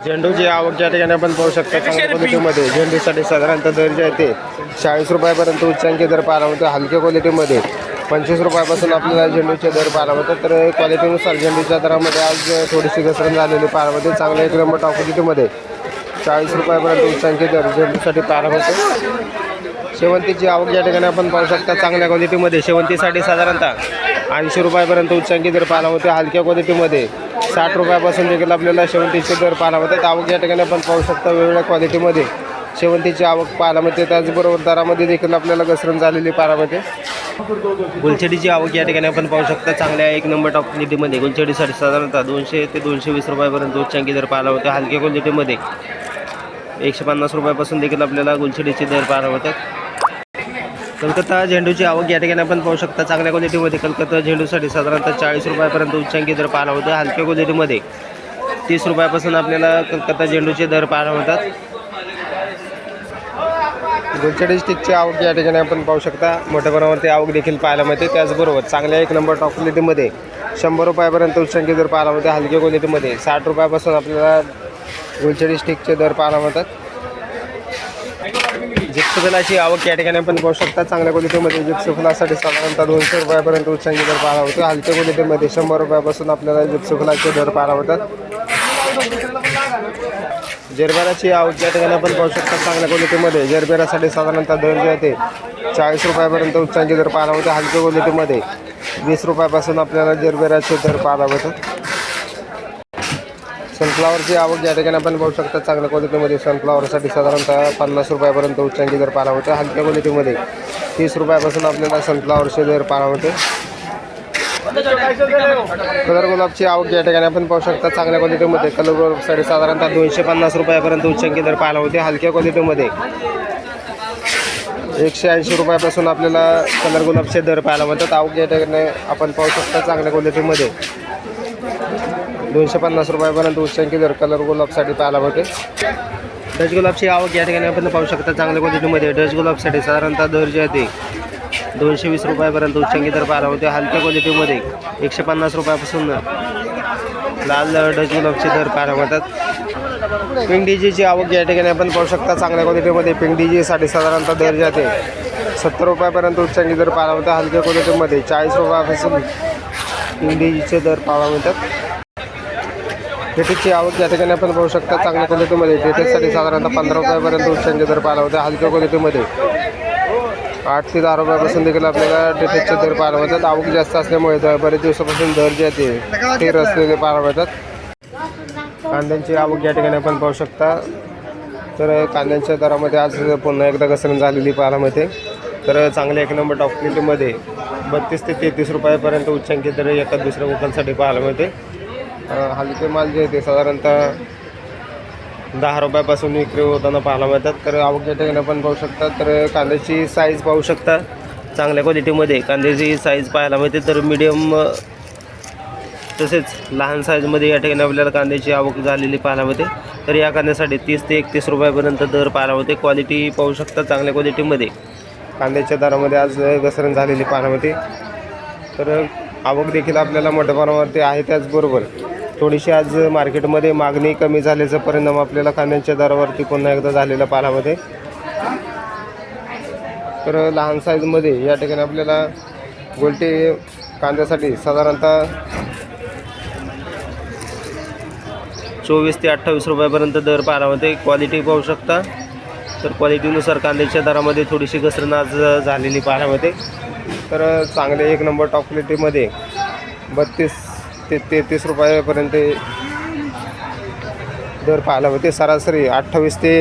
झेंडूची आवक या ठिकाणी आपण पाहू शकता चांगल्या क्वालिटीमध्ये झेंडूसाठी साधारणतः दर जे आहे ते चाळीस रुपयापर्यंत उच्चांकी दर पाहायला होतो हलक्या क्वालिटीमध्ये पंचवीस रुपयापासून आपल्याला झेंडूचे दर पाहायला होतात तर क्वालिटीनुसार झेंडूच्या दरामध्ये आज थोडीशी घसरण झालेली पाहायला चांगल्या एक नंबर टॉप क्वालिटीमध्ये चाळीस रुपयापर्यंत उच्चांकी दर झेंडूसाठी पाहायला होतो शेवंतीची आवक या ठिकाणी आपण पाहू शकता चांगल्या क्वालिटीमध्ये शेवंतीसाठी साधारणतः ऐंशी रुपयापर्यंत उच्चांकी दर पाहायला होते हलक्या क्वालिटीमध्ये साठ रुपयापासून देखील आपल्याला शेवंतीचे दर पाहायला होतात आवक या ठिकाणी आपण पाहू शकता वेगवेगळ्या क्वालिटीमध्ये शेवंतीची आवक पाहायला मिळते. त्याचबरोबर दरामध्ये देखील आपल्याला घसरण झालेली पाहायला मिळते. गुलछडीची आवक या ठिकाणी आपण पाहू शकता. चांगल्या एक नंबर टॉप क्वालिटीमध्ये गुलछडीसाठी साधारणतः दोनशे ते दोनशे वीस रुपयापर्यंत उच्चांकी दर पाहायला होते हलक्या क्वालिटीमध्ये एकशे पन्नास रुपयापासून देखील आपल्याला गुलछडीचे दर पाहायला मिळतात. कलकत्ता झेंडूची आवक या ठिकाणी आपण पाहू शकता. चांगल्या क्वालिटीमध्ये कलकत्ता झेंडूसाठी साधारणतः चाळीस रुपयापर्यंत उच्चांकी दर पाहायला होतं हलक्या क्वालिटीमध्ये तीस रुपयापासून आपल्याला कलकत्ता झेंडूचे दर पाहायला होतात. गुलचडी स्टिकची आवक या ठिकाणी आपण पाहू शकता. मोठ्या प्रमाणावरती आवक देखील पाहायला मिळते. त्याचबरोबर चांगल्या एक नंबर टॉप क्वालिटीमध्ये शंभर रुपयापर्यंत उच्चांकी दर पाहायला मिळते हलक्या क्वालिटीमध्ये साठ रुपयापासून आपल्याला गुलचडी स्टिकचे दर पाहायला मिळतात. फुलाची आवक या ठिकाणी पण पाहू शकता. चांगल्या क्वालिटीमध्ये जिप्स फुलासाठी साधारणतः दोनशे रुपयापर्यंत उच्चांकी दर पाहायला होतो हलक्या क्वालिटीमध्ये शंभर रुपयापासून आपल्याला जिप्स फुलाचे दर पाहायला होतात. जरबेराची आवक या ठिकाणी आपण पाहू शकता. चांगल्या क्वालिटीमध्ये जरबेरासाठी साधारणतः दर जे आहे ते चाळीस रुपयापर्यंत उच्चांकी दर पाहायला होते. हलक्या क्वालिटीमध्ये वीस रुपयापासून आपल्याला जरबेराचे दर पाहायला होतात. सनफ्लावरची आवक या ठिकाणी आपण पाहू शकता चांगल्या क्वालिटीमध्ये सनफ्लावरसाठी साधारणतः पन्नास रुपयापर्यंत उच्चांकी दर पाहायला होते हलक्या क्वालिटीमध्ये तीस रुपयापासून आपल्याला सनफ्लावरचे दर पाहायला होते. कलर गुलाबची आवक या ठिकाणी आपण पाहू शकता चांगल्या क्वालिटीमध्ये कलर गुलाबसाठी साधारणतः दोनशे पन्नास रुपयापर्यंत उच्चांकी दर पाहायला होते हलक्या क्वालिटीमध्ये एकशे ऐंशी रुपयापासून आपल्याला कलर गुलाबचे दर पाहायला मिळतात. आवक या ठिकाणी आपण पाहू शकता चांगल्या क्वालिटीमध्ये दोनशे पन्नास रुपयापर्यंत उच्चांकी दर कलर गुलाबसाठी पाहायला भेटेल डच गुलाबची आवक या ठिकाणी आपण पाहू शकता. चांगल्या क्वालिटीमध्ये डच गुलाबसाठी साधारणतः दर जे आहे ते दोनशे वीस रुपयापर्यंत उच्चांकी दर पाहायला होते. हलक्या क्वालिटीमध्ये एकशे पन्नास रुपयापासून लाल डच गुलाबचे दर पाहायला मिळतात. पिंक डीजीची आवक या ठिकाणी आपण पाहू शकता. चांगल्या क्वालिटीमध्ये पिंक डीजीसाठी साधारणतः दर जे आहे सत्तर रुपयापर्यंत उच्चांकी दर पाहायला होतं. हलक्या क्वालिटीमध्ये चाळीस रुपयापासून पिंक डीजीचे दर पाहायला मिळतात. लेटेस्टची आवक या ठिकाणी आपण पाहू शकता चांगल्या क्वालिटीमध्ये लेटेस्टसाठी साधारणतः पंधरा रुपयापर्यंत उच्चांचे दर पाहायला होते. हलक्या क्वालिटीमध्ये आठ ते दहा रुपयापासून देखील आपल्याला लेटेस्टचे दर पाहायला मिळतात आवक जास्त असल्यामुळे बरेच दिवसापासून दर जे आहे ते रचलेले असलेले पाहायला मिळतात. कांद्यांची आवक या ठिकाणी आपण पाहू शकता. तर कांद्यांच्या दरामध्ये आज पुन्हा एकदा घसरण झालेली पाहायला मिळते. तर चांगल्या एक नंबर टॉप क्वालिटीमध्ये बत्तीस ते तेहतीस रुपयापर्यंत उच्चांकी दर एका दुसऱ्या वकलसाठी पाहायला मिळते. हलके माल जे आहे ते साधारणतः दहा रुपयापासून विक्री होताना पाहायला मिळतात. तर आवक या ठिकाणी पण पाहू शकता तर कांद्याची साईज पाहू शकता. चांगल्या क्वालिटीमध्ये कांद्याची साईज पाहायला मिळते. तर मीडियम तसेच लहान साईजमध्ये या ठिकाणी आपल्याला कांद्याची आवक झालेली पाहायला मिळते. तर या कांद्यासाठी तीस ते एकतीस रुपयापर्यंत दर पाहायला मिळते. क्वालिटी पाहू शकता चांगल्या क्वालिटीमध्ये कांद्याच्या दरामध्ये आज घसरण झालेली पाहायला मिळते. तर आवक देखील आपल्याला मोठ्या प्रमाणावरती आहे त्याचबरोबर. थोडीशी आज मार्केटमध्ये मागणी कमी झाल्याचा परिणाम आपल्याला कांद्यांच्या दरावरती पुन्हा एकदा झालेला पाहायला तर लहान साईजमध्ये या ठिकाणी आपल्याला गोलटी कांद्यासाठी साधारणतः चोवीस ते अठ्ठावीस रुपयापर्यंत दर पाहायला क्वालिटी पाहू शकता. तर क्वालिटीनुसार कांद्याच्या दरामध्ये थोडीशी घसरण आज झालेली पाहायला तर चांगले एक नंबर टॉप क्वालिटीमध्ये बत्तीस ते तेहतीस रुपयापर्यंत दर पाहायला होते सरासरी अठ्ठावीस ते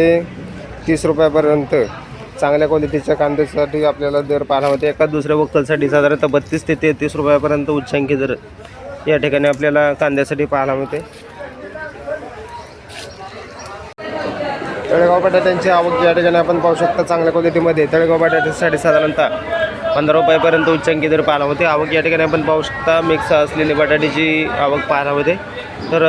तीस रुपयापर्यंत चांगल्या क्वालिटीच्या कांद्यासाठी आपल्याला दर पाहायला होते एका दुसऱ्या वक्कलसाठी साधारणतः बत्तीस ते तेहतीस रुपयापर्यंत उच्चांकी दर या ठिकाणी आपल्याला कांद्यासाठी पाहायला होते तळेगाव बटाट्यांची आवक या ठिकाणी आपण पाहू शकता चांगल्या क्वालिटीमध्ये तळेगाव बटाट्यासाठी साधारणतः पंधरा रुपयापर्यंत उच्चांकी दर पाहायला होते. आवक या ठिकाणी आपण पाहू शकता मिक्स असलेली बटाट्याची आवक पाहायला होते. तर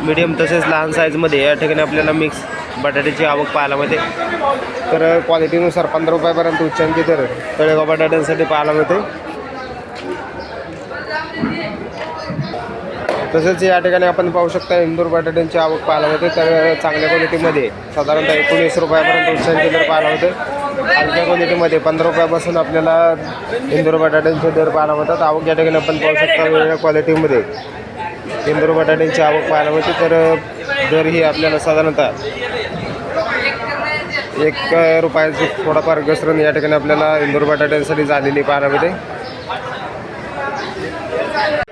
मीडियम तसेच लहान साईजमध्ये या ठिकाणी आपल्याला मिक्स बटाट्याची आवक पाहायला मिळते. तर क्वालिटीनुसार पंधरा रुपयापर्यंत उच्चांकी दर तळेगाव बटाट्यांसाठी पाहायला मिळते. तसेच या ठिकाणी आपण पाहू शकता इंदूर बटाट्यांची आवक पाहायला होते तर चांगल्या क्वालिटीमध्ये साधारणतः एकोणीस रुपयापर्यंत उच्चांकी दर पाहायला होते. आमच्या क्वालिटीमध्ये पंधरा रुपयापासून आपल्याला इंदूर बटाट्यांचे दर पाहायला होतात आवक या ठिकाणी आपण पाहू शकता वेगवेगळ्या क्वालिटीमध्ये इंदूर बटाट्यांची आवक पाहायला मिळते तर दर ही आपल्याला साधारणतः एक रुपयाची थोडाफार घसरण या ठिकाणी आपल्याला इंदूर बटाट्यांसाठी झालेली पाहायला मिळते.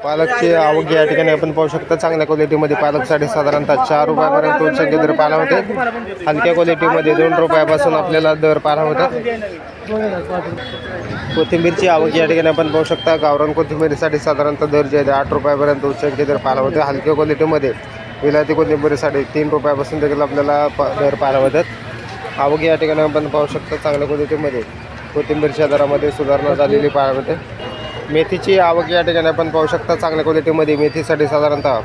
पालकची आवक या ठिकाणी आपण पाहू शकता. चांगल्या क्वालिटीमध्ये पालकसाठी साधारणतः चार रुपयापर्यंत उच्चांकी दर पाहायला होते हलक्या क्वालिटीमध्ये दोन रुपयापासून आपल्याला दर पाहायला होतात कोथिंबीरची आवक या ठिकाणी आपण पाहू शकता. गावरान कोथिंबीरीसाठी साधारणतः दर जे आहे ते आठ रुपयापर्यंत उच्चांकी दर पाहायला होते हलक्या क्वालिटीमध्ये विलायती कोथिंबीरीसाठी तीन रुपयापासून देखील आपल्याला प दर पाहायला होतात आवक या ठिकाणी आपण पाहू शकता. चांगल्या क्वालिटीमध्ये कोथिंबीरच्या दरामध्ये सुधारणा झालेली पाहायला मिळते. मेथीची आवक या ठिकाणी आपण पाहू शकता चांगल्या क्वालिटीमध्ये मेथीसाठी साधारणतः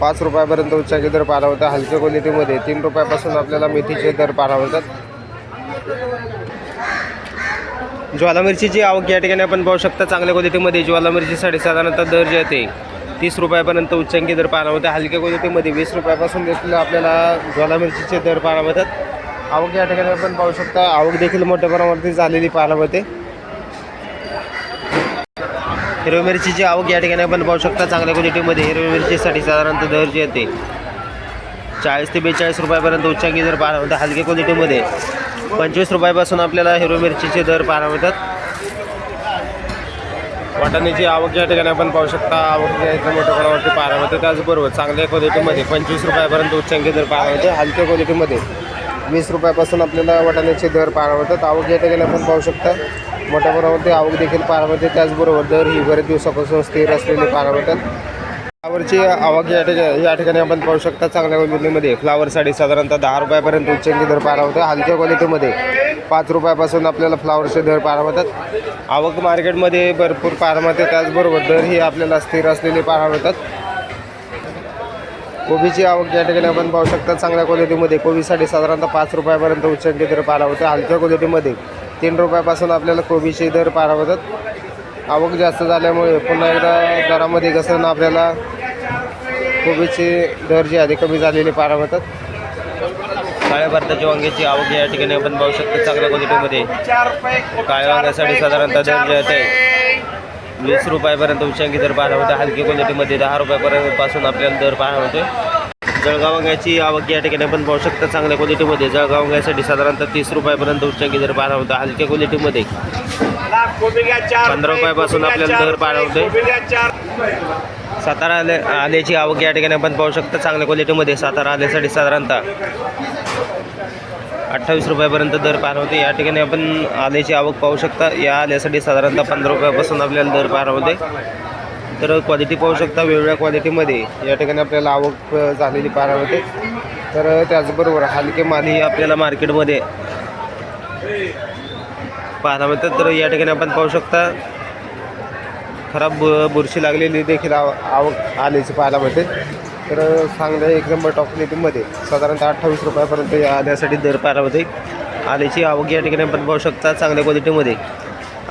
पाच रुपयापर्यंत उच्चाचे दर पाहायला होता हलक्या क्वालिटीमध्ये तीन रुपयापासून आपल्याला मेथीचे दर पाहायला होतात ज्वाला मिरचीची आवक या ठिकाणी आपण पाहू शकता चांगल्या क्वालिटीमध्ये ज्वाला मिरचीसाठी साधारणतः दर जे आहे तीस रुपयापर्यंत उच्चांकी दर पाहायला होते हलक्या क्वालिटीमध्ये वीस रुपयापासून देखील आपल्याला ज्वाला मिरचीचे दर पाहायला मिळतात आवक या ठिकाणी आपण पाहू शकता आवक देखील मोठ्या प्रमाणावरती झालेली पाहायला मिळते हिरवी मिरचीची आवक या ठिकाणी आपण पाहू शकता चांगल्या क्वालिटीमध्ये हिरवी मिरचीसाठी साधारणतः दर जे येते. चाळीस ते बेचाळीस रुपयापर्यंत उच्चांकी जर पाहायला मिळतात. हलक्या क्वालिटीमध्ये पंचवीस रुपयापासून आपल्याला हिरवी मिरचीचे दर पाहायला मिळतात. वाटाण्याची आवक या ठिकाणी आपण पाहू शकता. आवक मोठ्या प्रमाणावरती पाहायला मिळते. त्याचबरोबर चांगल्या क्वालिटीमध्ये पंचवीस रुपयापर्यंत उच्चांकी दर पाहायला मिळते. हलक्या क्वालिटीमध्ये वीस रुपयापासून आपल्याला वाटाण्याचे दर पाहायला मिळतात. आवक या ठिकाणी आपण पाहू शकता. मोठ्या प्रमाणावरती आवक देखील पाहायला मिळते. त्याचबरोबर दर ही बरेच दिवसापासून स्थिर असलेली पाहायला मिळतात. फ्लावरची आवक या ठिकाणी या ठिकाणी आपण पाहू शकता चांगल्या क्वालिटीमध्ये. फ्लावरसाठी साधारणतः दहा रुपयापर्यंत उच्चांकी दर पाहायला होतं हलक्या क्वालिटीमध्ये पाच रुपयापासून आपल्याला फ्लावरचे दर पाहायला मिळतात. आवक मार्केटमध्ये भरपूर पाहायला मिळते. त्याचबरोबर दर हे आपल्याला स्थिर असलेले पाहायला मिळतात. कोबीची आवक या ठिकाणी आपण पाहू शकता. चांगल्या क्वालिटीमध्ये कोबीसाठी साधारणतः पाच रुपयापर्यंत उच्चांकी दर पाहायला होते हलक्या क्वालिटीमध्ये तीन रुपयापासून आपल्याला कोबीचे दर पारावतात होतात आवक जास्त झाल्यामुळे पुन्हा एकदा दरामध्ये घसरण आपल्याला कोबीचे दर जे आधी कमी झालेले पारावतात काळ्या भारताच्या वांग्याची आवक या ठिकाणी आपण पाहू शकतो चांगल्या क्वालिटीमध्ये. काळ्या वांग्यासाठी साधारणतः दर जे आहे ते वीस रुपयापर्यंत उच्चांकी दर पाहायला होते हलकी क्वालिटीमध्ये दहा रुपयापर्यंत पासून आपल्याला दर पाहायला होते जळगाव वांग्याची आवक या ठिकाणी आपण पाहू शकता चांगल्या क्वालिटीमध्ये जळगाव वांग्यासाठी साधारणतः तीस रुपयापर्यंत उच्चांकी दर पाहायला होता. हलक्या क्वालिटीमध्ये पंधरा रुपयापासून आपल्याला दर पाहायला होते सातारा आले आल्याची आवक या ठिकाणी आपण पाहू शकता चांगल्या क्वालिटीमध्ये सातारा आल्यासाठी साधारणतः अठ्ठावीस रुपयापर्यंत दर पाहायला होते या ठिकाणी आपण आल्याची आवक पाहू शकता. या आल्यासाठी साधारणतः पंधरा रुपयापासून आपल्याला दर पाहायला होते तर क्वालिटी पाहू शकता वेगवेगळ्या क्वालिटीमध्ये या ठिकाणी आपल्याला आवक झालेली पाहायला होते तर त्याचबरोबर हलके मालही आपल्याला मार्केटमध्ये पाहायला मिळतात. तर या ठिकाणी आपण पाहू शकता खराब बुरशी लागलेली देखील आव आवक आल्याची पाहायला मिळते. तर चांगल्या एक नंबर टॉप क्वालिटीमध्ये साधारणतः अठ्ठावीस रुपयापर्यंत आल्यासाठी दर पाहायला मिळते. आल्याची आवक या ठिकाणी आपण पाहू शकता चांगल्या क्वालिटीमध्ये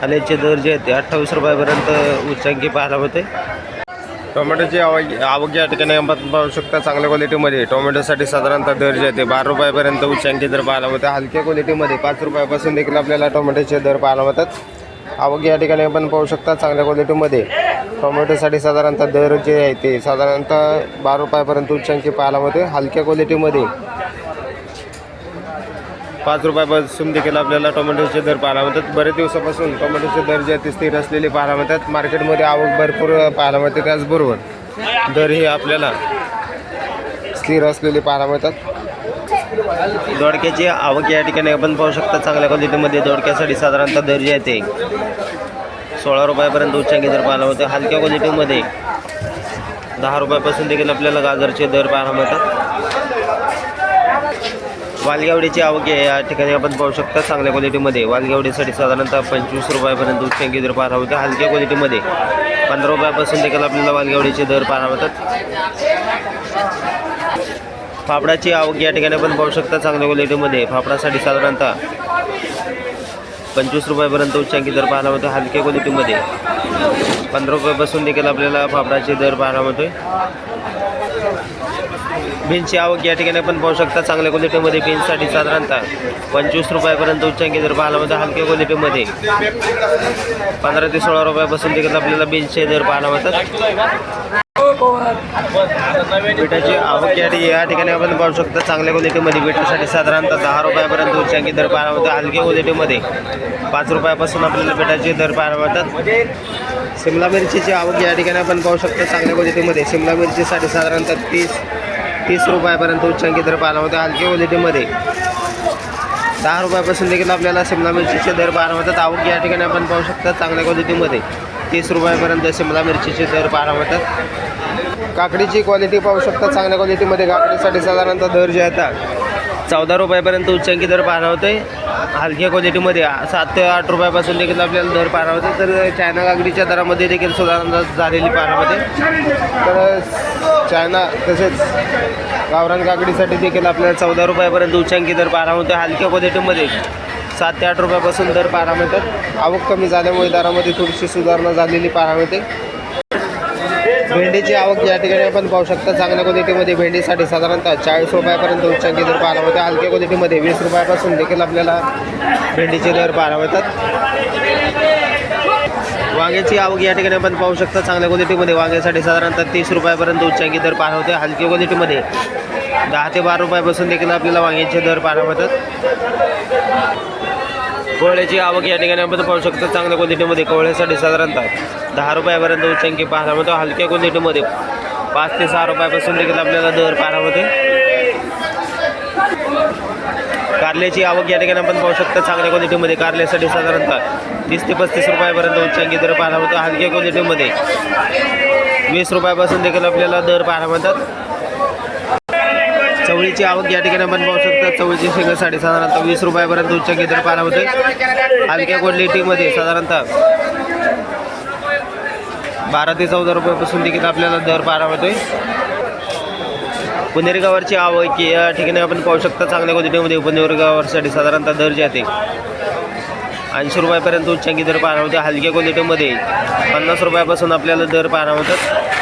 आल्याचे दर जे आहेत ते अठ्ठावीस रुपयापर्यंत उच्चांकी पाहायला मिळते टोमॅटोची आवक आवक या ठिकाणी आपण पाहू शकता चांगल्या क्वालिटीमध्ये टोमॅटोसाठी साधारणतः दर जे आहे ते बारा रुपयापर्यंत उच्चांकी दर पाहायला होते हलक्या क्वालिटीमध्ये पाच रुपयापासून देखील आपल्याला टोमॅटोचे दर पाहायला होतात आवक या ठिकाणी आपण पाहू शकता चांगल्या क्वालिटीमध्ये टोमॅटोसाठी साधारणतः दर जे आहे ते साधारणतः बारा रुपयापर्यंत उच्चांकी पाहायला होते हलक्या क्वालिटीमध्ये पाच रुपयापासून देखील आपल्याला टोमॅटोचे दर पाहायला मिळतात. बरेच दिवसापासून टोमॅटोचे दर जे ते स्थिर असलेले पाहायला मिळतात. मार्केटमध्ये आवक भरपूर पाहायला मिळते. त्याचबरोबर दर हे आपल्याला स्थिर असलेले पाहायला मिळतात. दोडक्याची आवक या ठिकाणी आपण पाहू शकता. चांगल्या क्वालिटीमध्ये दोडक्यासाठी साधारणतः दर जे आहे ते सोळा रुपयापर्यंत उच्चांकी दर पाहायला मिळतो. हलक्या क्वालिटीमध्ये दहा रुपयापासून देखील आपल्याला गाजरचे दर पाहायला मिळतात. वालगावडीची आवक आहे या ठिकाणी आपण पाहू शकता चांगल्या क्वालिटीमध्ये वालगावडीसाठी साधारणतः पंचवीस रुपयापर्यंत उच्चांकी दर पाहायला होते. हलक्या क्वालिटीमध्ये पंधरा रुपयापासून देखील आपल्याला वालगावडीचे दर पाहायला होतात. फाफडाची आवक या ठिकाणी आपण पाहू शकता चांगल्या क्वालिटीमध्ये फाफडासाठी साधारणतः पंचवीस रुपयापर्यंत उच्चांकी दर पाहायला मिळतो हलक्या क्वालिटीमध्ये पंधरा रुपयापासून देखील आपल्याला फाफडाचे दर पाहायला मिळतोय बीन्सची आवक या ठिकाणी आपण पाहू शकता चांगल्या क्वालिटीमध्ये बीन्ससाठी साधारणतः पंचवीस रुपयापर्यंत उच्चांकी दर पाहायला म्हणजे हलक्या क्वालिटीमध्ये पंधरा ते सोळा रुपयापासून देखील आपल्याला बीन्सचे दर पाहायला मिळतात. पिठाची आवक या या ठिकाणी आपण पाहू शकता चांगल्या क्वालिटीमध्ये पिठासाठी साधारणतः दहा रुपयापर्यंत उच्चांकी दर पाहायला मिळतो हलक्या क्वालिटीमध्ये पाच रुपयापासून आपल्याला विटाचे दर पाहायला मिळतात. शिमला मिरचीची आवक या ठिकाणी आपण पाहू शकता चांगल्या क्वालिटीमध्ये शिमला मिरचीसाठी साधारणतः तीस तीस रुपयापर्यंत उच्चांकी दर पाहायला होते. हलक्या क्वालिटीमध्ये दहा रुपयापासून देखील आपल्याला शिमला मिरचीचे दर पाहायला होतात. आवक या ठिकाणी आपण पाहू शकता चांगल्या क्वालिटीमध्ये तीस रुपयापर्यंत शिमला मिरचीचे दर पाहायला होतात. काकडीची क्वालिटी पाहू शकता. चांगल्या क्वालिटीमध्ये काकडीसाठी साधारणतः दर जे येतात चौदा रुपयापर्यंत उच्चांकी दर पारावते होते हलक्या क्वालिटीमध्ये सात ते आठ रुपयापासून देखील आपल्याला दर पारावते होते तर चायना काकडीच्या दरामध्ये देखील सुधारणा झालेली पाहायला होते तर चायना तसेच गावरान काकडीसाठी देखील आपल्याला चौदा रुपयापर्यंत उच्चांकी दर पारावते होते हलक्या क्वालिटीमध्ये सात ते आठ रुपयापासून दर पारा मिळतात आवक कमी झाल्यामुळे दरामध्ये थोडीशी सुधारणा झालेली पाहायला मिळते भेंडीची आवक या ठिकाणी आपण पाहू शकता. चांगल्या क्वालिटीमध्ये भेंडीसाठी साधारणतः चाळीस रुपयापर्यंत उच्चांकी दर पाहायला मिळते हलक्या क्वालिटीमध्ये वीस रुपयापासून देखील आपल्याला भेंडीचे दर पाहायला मिळतात. वांग्याची आवक या ठिकाणी आपण पाहू शकता. चांगल्या क्वालिटीमध्ये वांग्यासाठी साधारणतः तीस रुपयापर्यंत उच्चांकी दर पाहायला होते हलक्या क्वालिटीमध्ये दहा ते बारा रुपयापासून देखील आपल्याला वांग्याचे दर पाहायला मिळतात. कोवळ्याची आवक या ठिकाणी आपण पाहू शकतो. चांगल्या क्वालिटीमध्ये कोवळ्यासाठी साधारणतः दहा रुपयापर्यंत उच्चांकी पाहायला मिळतो. हलक्या क्वांटिटीमध्ये पाच ते सहा रुपयापासून देखील आपल्याला दर पाहायला मिळते कारल्याची आवक या ठिकाणी आपण पाहू शकता. चांगल्या क्वालिटीमध्ये कारल्यासाठी साधारणतः तीस ते पस्तीस रुपयापर्यंत उच्चांकी दर पाहायला मिळतो. हलक्या क्वालिटीमध्ये वीस रुपयापासून देखील आपल्याला दर पाहायला मिळतात. चवळीची आवक या ठिकाणी आपण पाहू शकता. चवळीची शेंगासाठी साधारणतः वीस रुपयापर्यंत उच्च दर पाहायला होते हलक्या क्वालिटीमध्ये साधारणतः बारा ते चौदा रुपयापासून देखील आपल्याला दर पाहायला होतोय पुणेरी गावाची आवक या ठिकाणी आपण पाहू शकता चांगल्या क्वालिटीमध्ये पुणेरी गावासाठी साधारणतः दर जे आहे ते ऐंशी रुपयापर्यंत उच्चांकी दर पाहायला होते हलक्या क्वालिटीमध्ये पन्नास रुपयापासून आपल्याला दर पाहायला होतात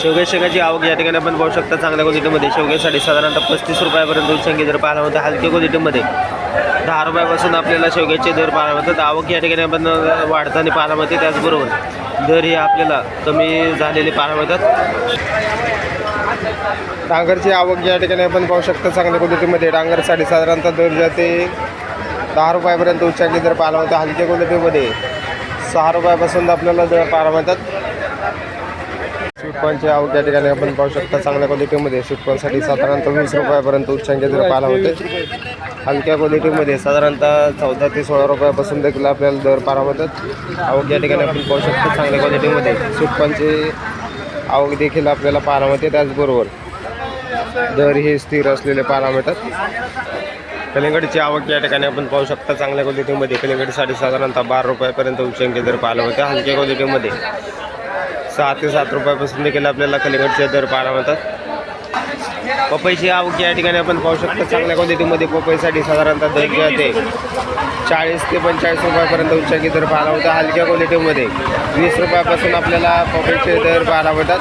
शेवगे शेगाची आवक या ठिकाणी आपण पाहू शकता चांगल्या क्वालिटीमध्ये. शेवग्यासाठी साधारणतः पस्तीस रुपयापर्यंत उच्चांकी दर पाहायला होतं हलक्या क्वालिटीमध्ये. दहा रुपयापासून आपल्याला शेवग्याचे दर पाहायला मिळतात. आवक या ठिकाणी आपण वाढताना पाहायला मिळते. त्याचबरोबर दर हे आपल्याला कमी झालेले पाहायला मिळतात. डांगरची आवक या ठिकाणी आपण पाहू शकता चांगल्या क्वालिटीमध्ये. डांगरसाठी साधारणतः दर जाते दहा रुपयापर्यंत उच्चांकी दर पाहायला होता हलक्या क्वालिटीमध्ये सहा रुपयापासून आपल्याला दर पाहायला मिळतात. स्वीटकॉर्नची आवक या ठिकाणी आपण पाहू शकता चांगल्या क्वालिटीमध्ये स्वीटकॉर्नसाठी साधारणतः वीस रुपयापर्यंत उच्चांकी जर पाहायला होते. हलक्या क्वालिटीमध्ये साधारणतः चौदा ते सोळा रुपयापासून देखील आपल्याला दर पाहायला होतात आवक या ठिकाणी आपण पाहू शकतो चांगल्या क्वालिटीमध्ये स्वीटकॉर्नची आवक देखील आपल्याला पाहायला मिळते. त्याचबरोबर दर हे स्थिर असलेले पाहायला मिळतात. कलिंगडची आवक या ठिकाणी आपण पाहू शकता चांगल्या क्वालिटीमध्ये कलिंगडसाठी साधारणतः बारा रुपयापर्यंत उच्चांकी दर पाहायला मिळते. हलक्या क्वालिटीमध्ये सहा ते सात रुपयापासून देखील आपल्याला कलिंगडचे दर पाहायला मिळतात. पपईची आवक या ठिकाणी आपण पाहू शकतो चांगल्या क्वालिटीमध्ये पपईसाठी साधारणतः दर जे आहे ते चाळीस ते पंचेचाळीस रुपयापर्यंत उच्चांकी दर पाहायला होता हलक्या क्वालिटीमध्ये वीस रुपयापासून आपल्याला पपईचे दर पाहायला मिळतात.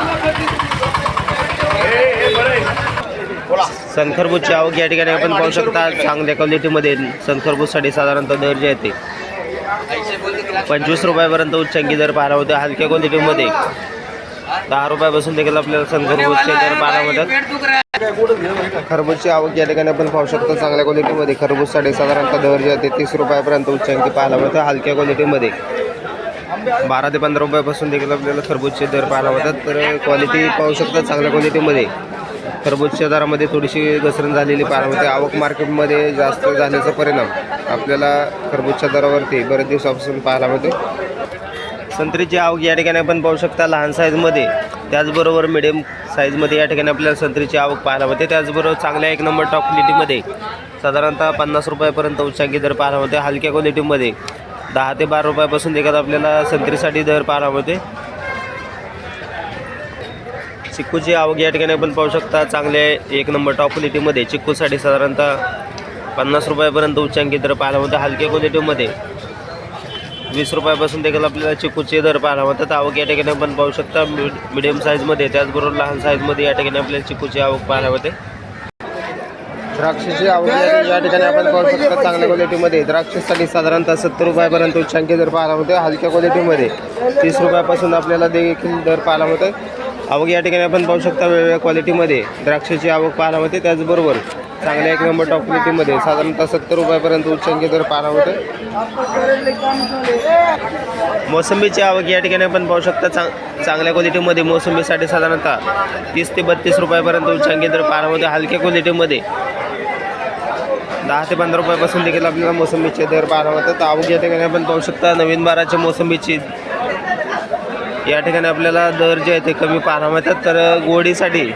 सनखरबूजची आवक या ठिकाणी आपण पाहू शकता चांगल्या क्वालिटीमध्ये सनखरबूजसाठी साधारणतः दर जे आहे ते पंचवीस रुपयापर्यंत उच्चांकी दर पाहायला होते. हलक्या क्वालिटीमध्ये दहा रुपयापासून देखील आपल्याला सनखरबूजचे दर पाहायला मिळतात खरबूजची आवक या ठिकाणी आपण पाहू शकतो. चांगल्या क्वालिटीमध्ये खरबूज साधारणतः दर जे आहे ते तीस रुपयापर्यंत उच्चांकी पाहायला मिळतं हलक्या क्वालिटीमध्ये बारा ते पंधरा रुपयापासून देखील आपल्याला खरबूजचे दर पाहायला मिळतात. तर क्वालिटी पाहू शकता चांगल्या क्वालिटीमध्ये खरबूजच्या दरामध्ये थोडीशी घसरण झालेली पाहायला होते आवक मार्केटमध्ये जास्त झाल्याचा परिणाम आपल्याला खरबूजच्या दरावरती बरेच दिवसापासून पाहायला मिळते. संत्रीची आवक या ठिकाणी आपण पाहू शकता लहान साईजमध्ये. त्याचबरोबर मिडियम साईजमध्ये या ठिकाणी आपल्याला संत्रीची आवक पाहायला मिळते. त्याचबरोबर चांगल्या एक नंबर टॉप क्वालिटीमध्ये साधारणतः पन्नास रुपयापर्यंत उच्चांकी दर पाहायला मिळते. हलक्या क्वालिटीमध्ये दहा ते बारा रुपयापासून देखील आपल्याला संत्रीसाठी दर पाहायला मिळते. चिक्कूची आवक या ठिकाणी आपण पाहू शकता चांगले एक नंबर टॉप क्वालिटीमध्ये चिक्कूसाठी साधारणतः पन्नास रुपयापर्यंत उच्चांकी दर पाहायला होते हलक्या क्वालिटीमध्ये वीस रुपयापासून देखील आपल्याला चिकूचे दर पाहायला मिळतात. आवक या ठिकाणी आपण पाहू शकता मिड मिडियम साईजमध्ये त्याचबरोबर लहान साईजमध्ये या ठिकाणी आपल्याला चिकूची आवक पाहायला होते द्राक्षाची आवक या ठिकाणी आपण पाहू शकता चांगल्या क्वालिटीमध्ये द्राक्षासाठी साधारणतः सत्तर रुपयापर्यंत उच्चांकी दर पाहायला होते हलक्या क्वालिटीमध्ये तीस रुपयापासून आपल्याला देखील दर पाहायला मिळतात आवक या ठिकाणी आपण पाहू शकता वेगवेगळ्या क्वालिटीमध्ये द्राक्षाची आवक पाहायला मिळते. त्याचबरोबर चांगल्या एक नंबर टॉप क्वालिटीमध्ये साधारणतः सत्तर रुपयापर्यंत उच्चांकी दर पाहायला होते मोसंबीची आवक या ठिकाणी आपण पाहू शकता चांग चांगल्या क्वालिटीमध्ये मोसंबीसाठी साधारणतः तीस ते बत्तीस रुपयापर्यंत उच्चांकी दर पाहायला होते हलक्या क्वालिटीमध्ये दहा ते पंधरा रुपयापासून देखील आपल्याला मोसंबीचे दर पाहायला होतात आवक या ठिकाणी आपण पाहू शकता नवीन बाराच्या मोसंबीची या ठिकाणी आपल्याला दर जे आहे ते कमी पाहायला मिळतात. तर गोडीसाठी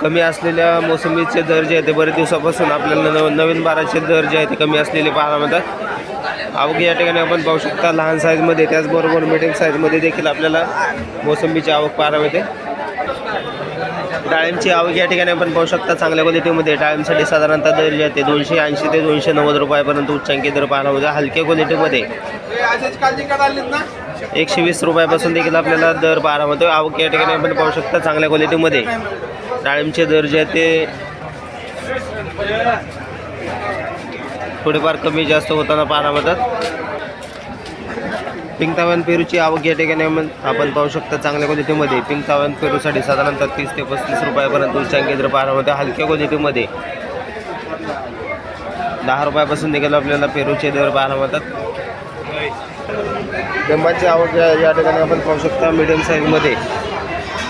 कमी असलेल्या मोसंबीचे दर जे आहे ते बरेच दिवसापासून आपल्याला नव नवीन बाराचे दर जे आहे ते कमी असलेले पाहायला मिळतात. आवक या ठिकाणी आपण पाहू शकता लहान साईजमध्ये त्याचबरोबर मिडियम साईजमध्ये देखील आपल्याला मोसंबीची आवक पाहायला मिळते. डाळिंबची आवक या ठिकाणी आपण पाहू शकता चांगल्या क्वालिटीमध्ये डाळिंबसाठी साधारणतः दर जे आहे ते दोनशे ऐंशी ते दोनशे नव्वद रुपयापर्यंत उच्चांकी दर पाहायला मिळते हलक्या क्वालिटीमध्ये एकशे वीस रुपयापासून देखील आपल्याला दर बारामध्ये आवक या ठिकाणी आपण पाहू शकता चांगल्या क्वालिटीमध्ये. डाळिंबचे दर जे आहेत ते थोडेफार कमी जास्त होताना पाहायला मिळतात. पिंक तावन पेरूची आवक या ठिकाणी आपण पाहू शकता चांगल्या क्वालिटीमध्ये. पिंक तावन पेरूसाठी साधारणतः तीस ते पस्तीस रुपयापर्यंत उच्चांकी दर पाहायला मिळते हलक्या क्वालिटीमध्ये. दहा रुपयापासून देखील आपल्याला पेरूचे दर पाहायला मिळतात लिंबाची आवक या या ठिकाणी आपण पाहू शकता मिडियम साईजमध्ये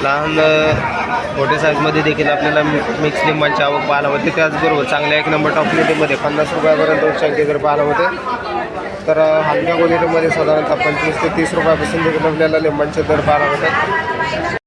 लहान मोठ्या साईजमध्ये देखील आपल्याला मिक्स लिंबांची आवक पाहायला होते त्याचबरोबर चांगल्या एक नंबर टॉप क्वालिटीमध्ये पन्नास रुपयापर्यंत उच्चांकी दर पाहायला होते तर हलक्या क्वालिटीमध्ये साधारणतः पंचवीस ते तीस रुपयापासून देखील आपल्याला लिंबांचे दर पाहायला होतात